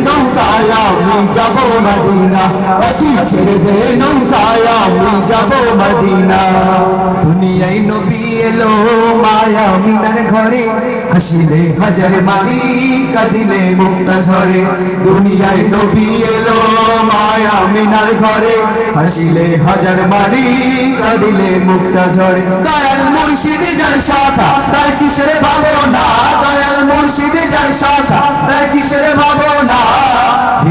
নৌকায়, আমি যাব ঘরে। হাসিলে হাজার মানি, কাঁদিলে মুক্তা ঝরে দুনিয়ায় নবী এলো মায়া মিনার ঘরে। হাসিলে হাজার মানি, কাঁদিলে মুক্তা ঝরে দয়াল মুর্শিদ যার শাখা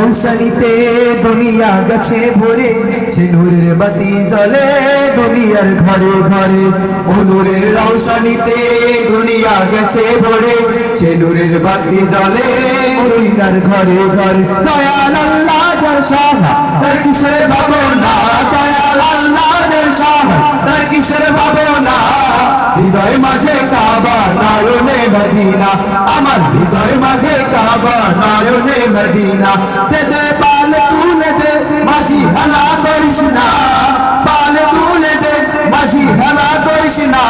রৌশনীতে দুনিয়া গেছে ভরে, সে নূরের বাতি জ্বলে দুনিয়ার ঘরে ঘরে। অনুরের রৌশনীতে দুনিয়া গেছে ভরে, সে নূরের বাতি জ্বলে দুনিয়ার ঘরে ঘরে। দয়াল আল্লাহ যার সাহা, তার কিসের ভাবনা? দয়াল আল্লাহ যার সাহা, তার কিসের ভাবনা? হৃদয় মাঝে কাবা নয়নে মদিনা। আমার হৃদয় মাঝে কাবা নয়নে মদিনা দে দে পাল তুলে দে মাঝি হেলা করিস না পাল তুলে দে মাঝি হেলা করিস না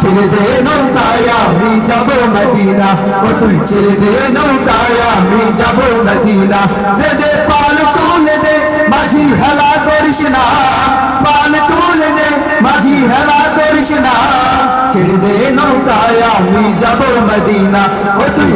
ছেড়ে দে নৌকায় আমি যাব মদিনা ও তুই ছেড়ে দে নৌকায় আমি যাব মদিনা দে দে পাল তুলে দে মাঝি হেলা করিস না পাল তুলে দে মাঝি হেলা করিস না ছেড়ে দে নৌকায় আমি যাব মদিনা ও তুই